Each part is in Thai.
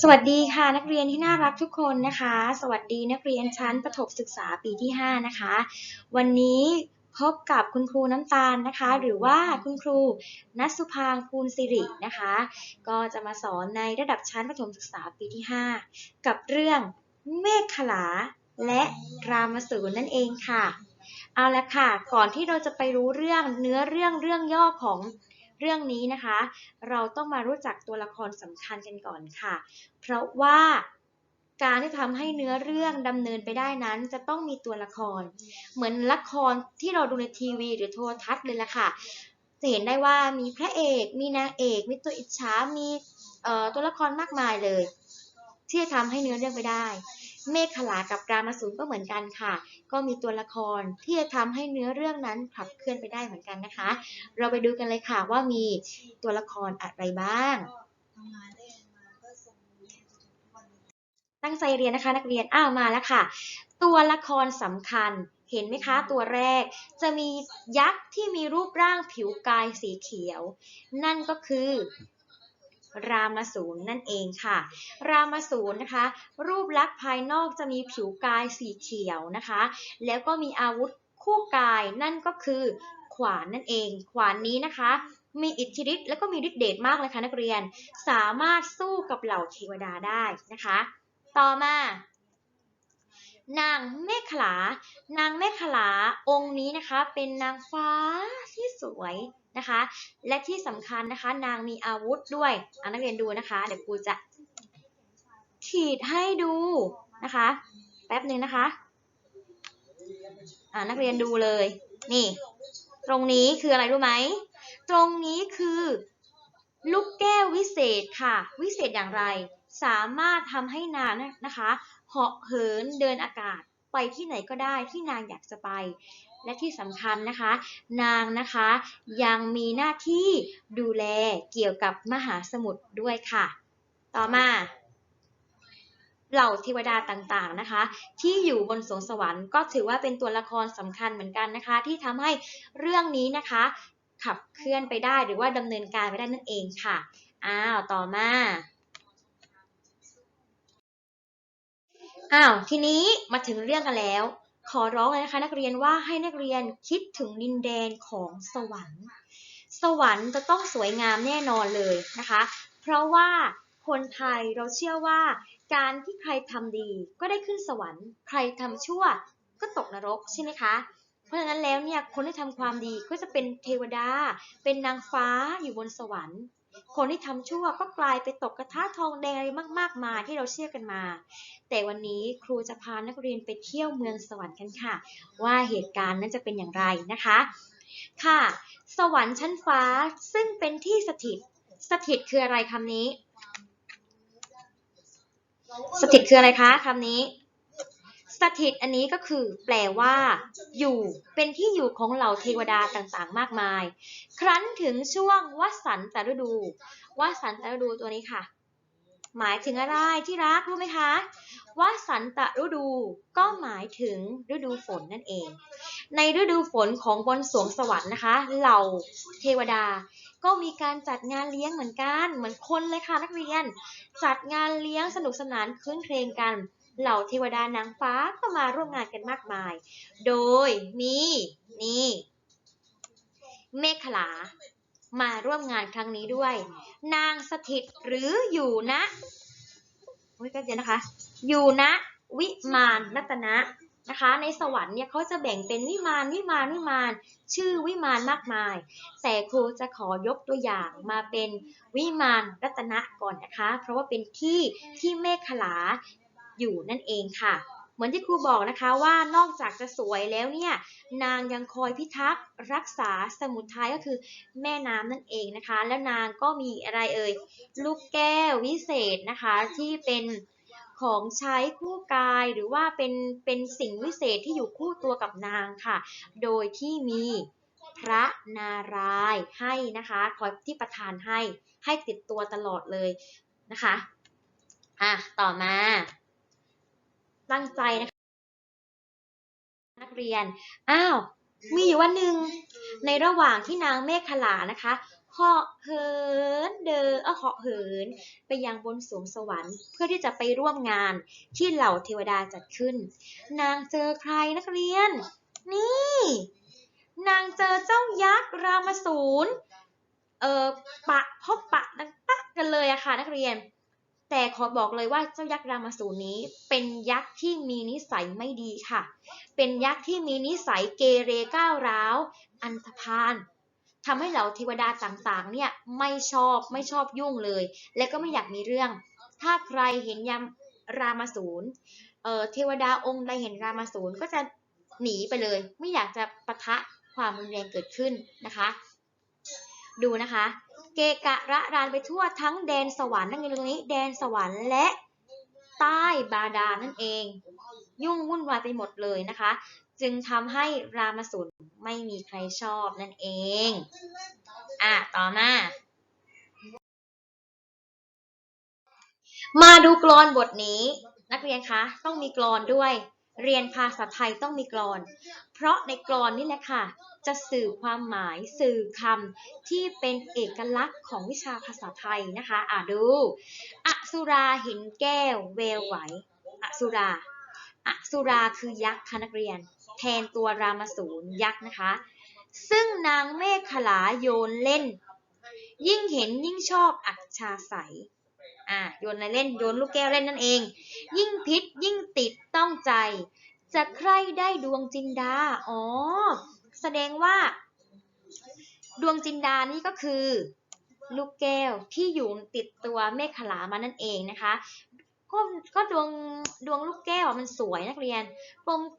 สวัสดีค่ะนักเรียนที่น่ารักทุกคนนะคะ สวัสดีนักเรียนชั้นประถมศึกษาปีที่ 5 นะคะ วันนี้พบกับคุณครูน้ำตาลนะคะ หรือว่าคุณครูนัสสุพางคูณสิรินะคะ ก็จะมาสอนในระดับชั้นประถมศึกษาปีที่ 5 กับเรื่องเมฆขลาและรามสูรนั่นเองค่ะ เอาละค่ะ ก่อนที่เราจะไปรู้เรื่องเนื้อเรื่องเรื่องย่อของ เรื่องนี้นะคะ เราต้องมารู้จักตัวละครสำคัญกันก่อนค่ะ เพราะว่าการที่ทำให้เนื้อเรื่องดำเนินไปได้นั้น จะต้องมีตัวละคร เหมือนละครที่เราดูในทีวี หรือโทรทัศน์เลยล่ะค่ะ จะเห็นได้ว่ามีพระเอก มีนางเอก มีตัวอิจฉามีตัวละครมากมายเลย ที่จะทำให้เนื้อเรื่องไปได้ เมฆขลากับรามสูรก็เหมือนกันค่ะ ก็มีตัวละครที่จะทำให้เนื้อเรื่องนั้นขับเคลื่อนไปได้เหมือนกันนะคะ เราไปดูกันเลยค่ะว่ามีตัวละครอะไรบ้าง ตั้งใจเรียนนะคะนักเรียนอ้าวมาแล้วค่ะ ตัวละครสำคัญเห็นไหมคะ ตัวแรกจะมียักษ์ที่มีรูปร่างผิวกายสีเขียว นั่นก็คือ รามสูรนั่นเองค่ะ รามสูรนะคะ รูปลักษณ์ภายนอกจะมีผิวกายสีเขียวนะคะ แล้วก็มีอาวุธคู่กายนั่นก็คือขวานนั่นเอง ขวานนี้นะคะ มีอิทธิฤทธิ์แล้วก็มีฤทธิ์เดชมากเลยค่ะนักเรียน สามารถสู้กับเหล่าเทวดาได้นะคะ ต่อมานางเมฆขลานางเมฆขลาองค์นี้นะคะ เป็นนางฟ้าที่สวย นะคะ และที่สำคัญนะคะ นางมีอาวุธด้วยอะนักเรียนดูนะคะ เดี๋ยวครูจะ ขีดให้ดูนะคะ แป๊บหนึ่งนะคะอ่านักเรียนดูเลย นี่ ตรงนี้คืออะไรรู้ไหม ตรงนี้คือ ลูกแก้ววิเศษค่ะ วิเศษอย่างไร สามารถทำให้นางนะคะ เหาะเหินเดินอากาศไปที่ไหนก็ได้ที่นางอยากจะไป และที่สำคัญนะคะ นางนะคะยังมีหน้าที่ดูแลเกี่ยวกับมหาสมุทรด้วยค่ะ ต่อมาเหล่าเทวดาต่างๆนะคะ ที่อยู่บนสวงสวรรค์ก็ถือว่าเป็นตัวละครสำคัญเหมือนกันนะคะ ที่ทำให้เรื่องนี้นะคะ ขับเคลื่อนไปได้หรือว่าดำเนินการไปได้นั่นเองค่ะอ้าวต่อมาอ้าวทีนี้มาถึงเรื่องกันแล้ว ขอร้องเลยนะคะ นักเรียนว่าให้นักเรียนคิดถึงดินแดนของสวรรค์ สวรรค์จะต้องสวยงามแน่นอนเลยนะคะ เพราะว่าคนไทยเราเชื่อว่า การที่ใครทำดีก็ได้ขึ้นสวรรค์ ใครทำชั่วก็ตกนรกใช่ไหมคะ เพราะฉะนั้นแล้วเนี่ยคนที่ทำความดีก็จะเป็นเทวดา เป็นนางฟ้าอยู่บนสวรรค์ คนที่ทำชั่วก็กลายไปตกกระทะทองแดงอะไรมากๆมาที่เราเชื่อกันมา แต่วันนี้ครูจะพานักเรียนไปเที่ยวเมืองสวรรค์กันค่ะ ว่าเหตุการณ์นั้นจะเป็นอย่างไรนะคะ ค่ะ สวรรค์ชั้นฟ้าซึ่งเป็นที่สถิต สถิตคืออะไรคำนี้ สถิตคืออะไรคะคำนี้ สถิตอันนี้ก็คือแปลว่า อยู่เป็นที่อยู่ของเหล่าเทวดาต่างๆ มากมาย ครั้นถึงช่วงวสันตฤดูวสันตฤดูตัวนี้ค่ะ หมายถึงอะไรที่รักรู้ไหมคะวสันตฤดูก็หมายถึงฤดูฝนนั่นเอง ในฤดูฝนของบนสวงสวรรค์นะคะ เหล่าเทวดาก็มีการจัดงานเลี้ยงเหมือนกัน เหมือนคนเลยค่ะนักเรียน จัดงานเลี้ยงสนุกสนานคืนเพลงกัน เหล่าเทวดานางฟ้าก็มาร่วมงานกันมากมาย โดยมีนี่เมฆลา มาร่วมงานครั้งนี้ด้วย นางสถิตหรืออยู่นะโอ้ยก็เดี๋ยวนะคะ อยู่นะวิมานรัตนะนะคะ ในสวรรค์เนี่ยเขาจะแบ่งเป็นวิมานวิมานวิมานชื่อวิมานมากมาย แต่ครูจะขอยกตัวอย่างมาเป็นวิมานรัตนะก่อนนะคะ เพราะว่าเป็นที่ที่เมฆขลา อยู่นั่นเองค่ะ เหมือนที่ครูบอกนะคะว่านอกจากจะสวยแล้วเนี่ยนางยังคอยพิทักษ์รักษาสมุทรไทยก็คือแม่น้ำนั่นเองนะคะ แล้วนางก็มีอะไรเอ่ยลูกแก้ววิเศษนะคะที่เป็นของใช้คู่กายหรือว่าเป็นเป็นสิ่งวิเศษที่อยู่คู่ตัวกับนางค่ะ โดยที่มีพระนารายณ์ให้นะคะคอยที่ประทานให้ให้ติดตัวตลอดเลยนะคะ อะ ต่อมา ตั้งใจนะคะนักเรียน อ้าว มีอยู่วันหนึ่ง ในระหว่างที่นางเมฆขลานะคะเหาะเหินเดินเออเหาะเหิน ไปยังบนสวงสวรรค์ เพื่อที่จะไปร่วมงานที่เหล่าเทวดาจัดขึ้น นางเจอใครนักเรียน นี่ นางเจอเจ้ายักษ์รามสูรเออปะพบปะนังปะกันเลยอะค่ะนักเรียน แต่ขอบอกเลยว่าเจ้ายักษ์รามาสูรนี้ เป็นยักษ์ที่มีนิสัยไม่ดีค่ะ เป็นยักษ์ที่มีนิสัยเกเรก้าวร้าว อันธพาลทำให้เหล่าเทวดาต่างๆ เนี่ยไม่ชอบไม่ชอบยุ่งเลย และก็ไม่อยากมีเรื่อง ถ้าใครเห็นยามรามาสูรเเทวดาองค์ใดเห็นรามาสูรก็จะหนีไปเลย ไม่อยากจะปะทะความรุนแรงเกิดขึ้นนะคะ ดูนะคะ เกะกะระรานไปทั่วทั้งแดนสวรรค์นั่นเองตรงนี้ แดนสวรรค์และใต้บาดาลนั่นเอง ยุ่งวุ่นวายไปหมดเลยนะคะ จึงทำให้รามสูรไม่มีใครชอบนั่นเอง อะ ต่อมา มาดูกลอนบทนี้ นักเรียนคะ ต้องมีกลอนด้วย เรียนภาษาไทยต้องมีกลอน เพราะในกลอนนี่แหละค่ะ จะสื่อความหมายสื่อคำที่เป็นเอกลักษณ์ของวิชาภาษาไทยนะคะ อะดูอสุราเห็นแก้วเววไหวอสุราอสุราคือยักษ์ค่ะนักเรียน แทนตัวรามสูรยักษ์นะคะ ซึ่งนางเมฆขลาโยนเล่น ยิ่งเห็นยิ่งชอบอักชาใส อะโยนอะไรเล่นโยนลูกแก้วเล่นนั่นเอง ยิ่งพิษยิ่งติดต้องใจ จะใครได้ดวงจินดาอ๋อแสดงว่า ดวงจินดานี่ก็คือ ลูกแก้วที่อยู่ติดตัวเมฆขลามานั่นเองนะคะก็ก็ดวงดวงลูกแก้วมันสวยนักเรียน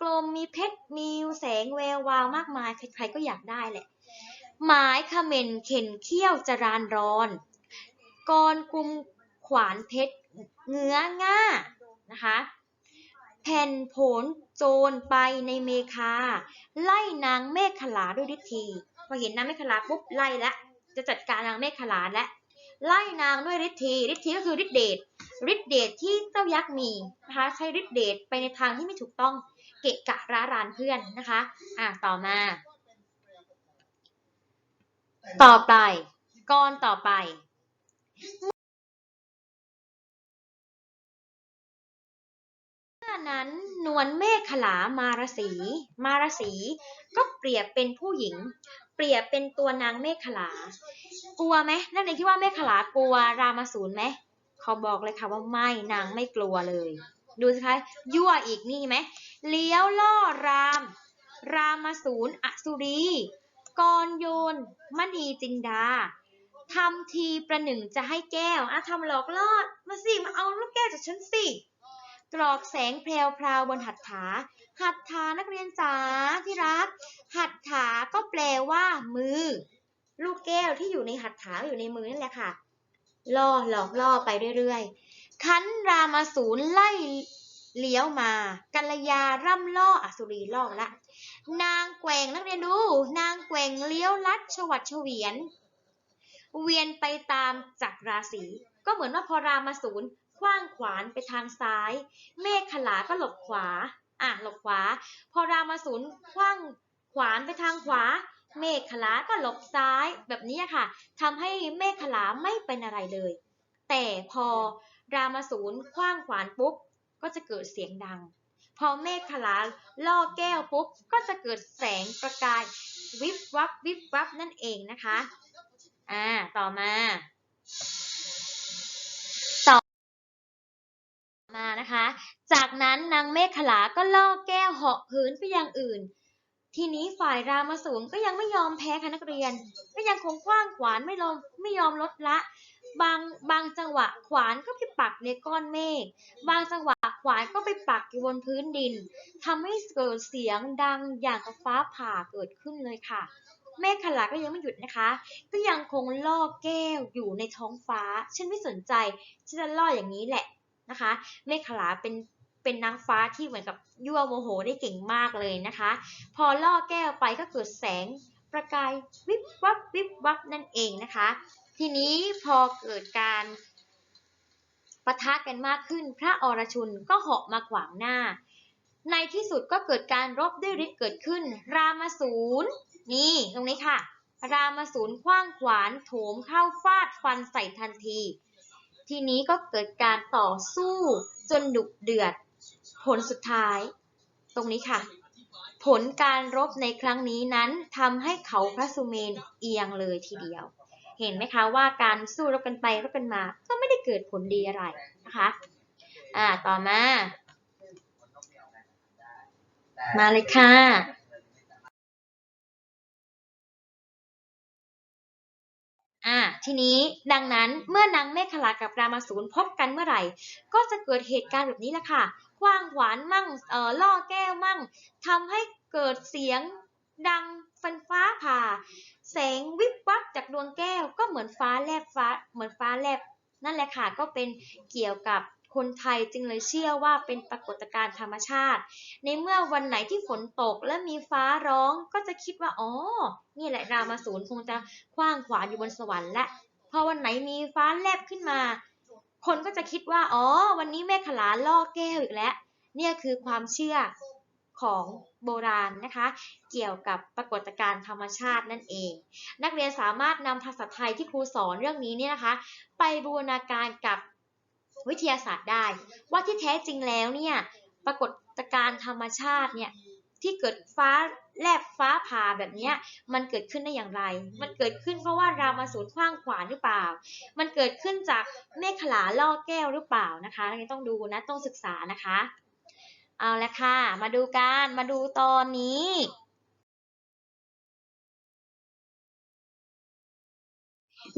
กลมๆมีเพชรมีแสงแวววาวมากมายใครๆก็อยากได้แหละหมายเขม่นเข็นเขี้ยวจรานรอนกรกุม ขวานเพชรเงื้อง่านะคะแผ่นผนโจรไปในเมคา ไล่นางเมฆขลาด้วยฤทธีพอเห็นนางเมฆขลาปุ๊บไล่ละจะจัดการนางเมฆขลาและไล่นางด้วยฤทธีฤทธีก็คือฤทธิเดชฤทธิเดชที่เจ้ายักษ์มีนะคะใช้ฤทธิเดชไปในทางที่ไม่ถูกต้องเกะกะร้ารานเพื่อนนะคะอะต่อมา ต่อไปกรต่อไป นั้นนวลเมฆขลามารสี มารสี ก็เปรียบเป็นผู้หญิง เปรียบเป็นตัวนางเมฆขลากลัวไหมนั่นเองคิดว่าเมฆขลากลัวรามาสูรไหมเขาบอกเลยค่ะว่าไม่นางไม่กลัวเลย ดูสิคะยั่วอีกนี่ไหมเลี้ยวล่อราม รามาสูรอสุรีกรโยนมณีจินดาทำทีประหนึ่งจะให้แก้วอะทำหลอกล่อมาสิ มาเอาลูกแก้วจากฉันสิ กรอกแสงแพรวพราวบนหัตถา หัตถานักเรียนจ๋าที่รัก หัตถาก็แปลว่า มือ ลูกแก้วที่อยู่ในหัตถาอยู่ในมือนั่นแหละค่ะ ล่อหลอกล่อไปเรื่อยๆคันรามาสูรไล่เลี้ยวมากัลยาร่ำล่ออสุรีล่อละ นางแกว่งนักเรียนดู นางแกว่งเลี้ยวลัดชวัดเฉวียน เวียนไปตามจักรราศี ก็เหมือนว่าพอรามาสูร คว้างขวานไปทางซ้าย เมฆขลาก็หลบขวา อะหลบขวา พอรามาสูรคว้างขวานไปทางขวา เมฆขลาก็หลบซ้าย แบบนี้ค่ะทำให้เมฆขลาไม่เป็นอะไรเลย แต่พอรามาสูรคว้างขวานปุ๊บก็จะเกิดเสียงดัง พอเมฆขลาล่อแก้วปุ๊บก็จะเกิดแสงประกายวิบวับวิบวับนั่นเองนะคะ อ่า ต่อมา ต่อ มานะคะ จากนั้นนางเมฆขลาก็ล่อแก้วเหาะเหินไปยังอื่น ทีนี้ฝ่ายรามาสูรก็ยังไม่ยอมแพ้ค่ะนักเรียน ก็ยังคงคว้างขวานไม่ลงไม่ยอมลดละ บางบางจังหวะขวานก็ไปปักในก้อนเมฆ บางจังหวะขวานก็ไปปักอยู่บนพื้นดินทำให้เกิดเสียงดังอย่างกับฟ้าผ่าเกิดขึ้นเลยค่ะเมฆขลาก็ยังไม่หยุดนะคะ ก็ยังคงล่อแก้วอยู่ในท้องฟ้า ฉันไม่สนใจ ฉันจะล่ออย่างนี้แหละ นะคะ เมฆขลาเป็นเป็นนางฟ้าที่เหมือนกับยั่วโมโหได้เก่งมากเลยนะคะ พอล่อแก้วไปก็เกิดแสงประกายวิบวับวิบวับนั่นเองนะคะ ทีนี้พอเกิดการปะทะกันมากขึ้น พระอรชุนก็เหาะมาขวางหน้า ในที่สุดก็เกิดการรบด้วยฤทธิ์เกิดขึ้น รามาสูรนี่ตรงนี้ค่ะ รามสูรคว้างขวานโถมเข้าฟาดฟันใส่ทันที ทีนี้ก็เกิดการต่อสู้จนดุเดือด ผลสุดท้าย ตรงนี้ค่ะ ผลการรบในครั้งนี้นั้นทำให้เขาพระสุเมนเอียงเลยทีเดียว เห็นไหมคะว่าการสู้รบกันไปรบกันมา ก็ไม่ได้เกิดผลดีอะไรนะคะอ่าต่อมา มาเลยค่ะ อ่าทีนี้ดังนั้นเมื่อนางเมขลากับรามาสูรพบกันเมื่อไหร่ ก็จะเกิดเหตุการณ์แบบนี้แหละค่ะคว้างขวานมั่งเอ่อล่อแก้วมั่งทำให้เกิดเสียงดังฟันฟ้าผ่า แสงวิบวับจากดวงแก้วก็เหมือนฟ้าแลบฟ้าเหมือนฟ้าแลบนั่นแหละค่ะก็เป็นเกี่ยวกับ คนไทยจึงเลยเชื่อว่าเป็นปรากฏการณ์ธรรมชาติ ในเมื่อวันไหนที่ฝนตกและมีฟ้าร้องก็จะคิดว่าอ๋อ นี่แหละรามาสูรคงจะคว้างขวานอยู่บนสวรรค์และพอวันไหนมีฟ้าแลบขึ้นมา คนก็จะคิดว่าอ๋อ วันนี้แม่ขลาล่อแก้วอีกแล้ว เนี่ยคือความเชื่อของโบราณนะคะ เกี่ยวกับปรากฏการณ์ธรรมชาตินั่นเอง นักเรียนสามารถนำภาษาไทยที่ครูสอนเรื่องนี้เนี่ยนะคะ ไปบูรณาการกับ วิทยาศาสตร์ได้ ว่าที่แท้จริงแล้วเนี่ยปรากฏการณ์ธรรมชาติเนี่ยที่เกิดฟ้าแลบฟ้าผ่าแบบเนี้ยมันเกิดขึ้นได้อย่างไร มันเกิดขึ้นเพราะว่ารามาสูรขว้างขวานหรือเปล่า มันเกิดขึ้นจากเมฆขลาล่อแก้วหรือเปล่านะคะนี้ต้องดูนะต้องศึกษานะคะ เอาละค่ะ มาดูกันมาดูตอนนี้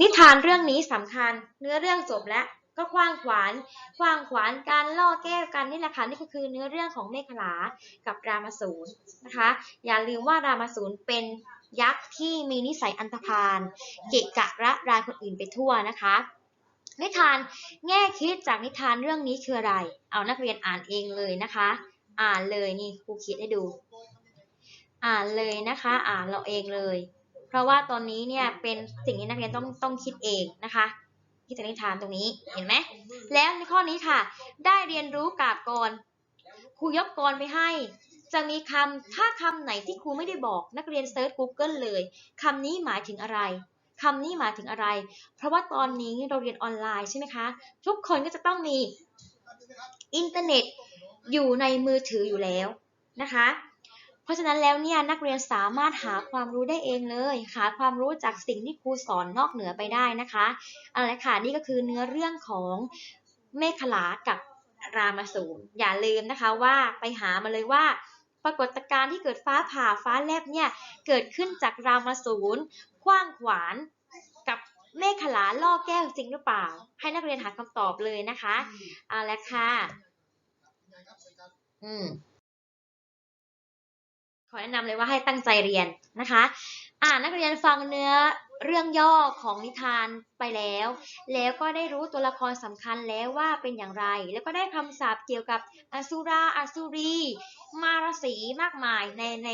นิทานเรื่องนี้สำคัญ เนื้อเรื่องจบแล้ว ก็คว้างขวานคว้างขวานการล่อแก้วกันนี่แหละค่ะนี่ก็คือเนื้อเรื่องของเมฆลากับรามาสูรนะคะ อย่าลืมว่ารามาสูรเป็นยักษ์ที่มีนิสัยอันธพาลเกะกะระรานคนอื่นไปทั่วนะคะ นิทานแง่คิดจากนิทานเรื่องนี้คืออะไร เอานักเรียนอ่านเองเลยนะคะ อ่านเลยนี่ครูเขียนให้ดู อ่านเลยนะคะ อ่านเราเองเลย เพราะว่าตอนนี้เนี่ยเป็นสิ่งที่นักเรียนต้องต้องคิดเองนะคะิจากนิทานตรงนี้เห็นไหมแล้วในข้อนี้ค่ะ ได้เรียนรู้กาบกรครูยกกรไปให้ จะมีคำถ้าคำไหนที่ครูไม่ได้บอกนักเรียนเซิร์ช Google เลยคำนี้หมายถึงอะไรคำนี้หมายถึงอะไร เพราะว่าตอนนี้เราเรียนออนไลน์ใช่ไหมคะ ทุกคนก็จะต้องมีอินเทอร์เน็ตอยู่ในมือถืออยู่แล้วนะคะ เพราะฉะนั้นแล้วเนี่ยนักเรียนสามารถหาความรู้ได้เองเลย หาความรู้จากสิ่งที่ครูสอนนอกเหนือไปได้นะคะเอาละค่ะนี่ก็คือเนื้อเรื่องของเมฆขลากับรามสูรอย่าลืมนะคะว่าไปหามาเลยว่าปรากฏการณ์ที่เกิดฟ้าผ่าฟ้าแลบเนี่ยเกิดขึ้นจากรามสูรคว้างขวานกับเมฆขลาล่อแก้วจริงหรือเปล่า ให้นักเรียนหาคำตอบเลยนะคะเอาละค่ะ อืม ขอแนะนำเลยว่าให้ตั้งใจเรียนนะคะ อ่านักเรียนฟังเนื้อเรื่องย่อของนิทานไปแล้ว แล้วก็ได้รู้ตัวละครสำคัญแล้วว่าเป็นอย่างไร แล้วก็ได้คำศัพท์เกี่ยวกับอสุราอสุรี มารสีมากมายในใน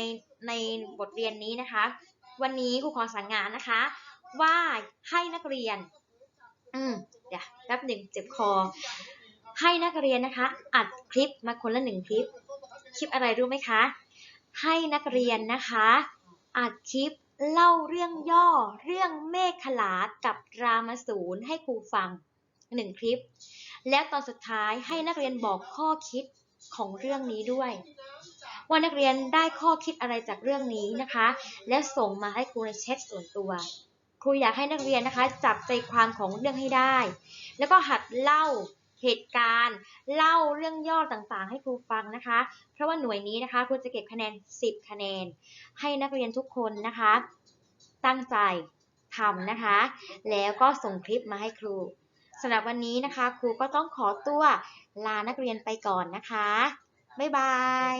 ในบทเรียนนี้นะคะ วันนี้ครูขอสั่งงานนะคะ ว่าให้นักเรียน อืมเดี๋ยวแป๊บหนึ่งเจ็บคอ ให้นักเรียนนะคะ อัดคลิปมาคนละหนึ่งคลิป คลิปอะไรรู้ไหมคะ ให้นักเรียนนะคะอัดคลิปเล่าเรื่องย่อเรื่องเมฆขลากับรามสูรให้ครูฟังหนึ่งคลิป แล้วตอนสุดท้ายให้นักเรียนบอกข้อคิดของเรื่องนี้ด้วย ว่านักเรียนได้ข้อคิดอะไรจากเรื่องนี้นะคะ และส่งมาให้ครูในแชทส่วนตัว ครูอยากให้นักเรียนนะคะ จับใจความของเรื่องให้ได้ แล้วก็หัดเล่า เหตุการณ์ เล่าเรื่องย่อต่างๆ ให้ครูฟังนะคะ เพราะว่าหน่วยนี้นะคะครูจะเก็บคะแนน 10 คะแนน ให้นักเรียนทุกคนนะคะ ตั้งใจทำนะคะ แล้วก็ส่งคลิปมาให้ครูสำหรับวันนี้นะคะ ครูก็ต้องขอตัวลานักเรียนไปก่อนนะคะ บ๊ายบาย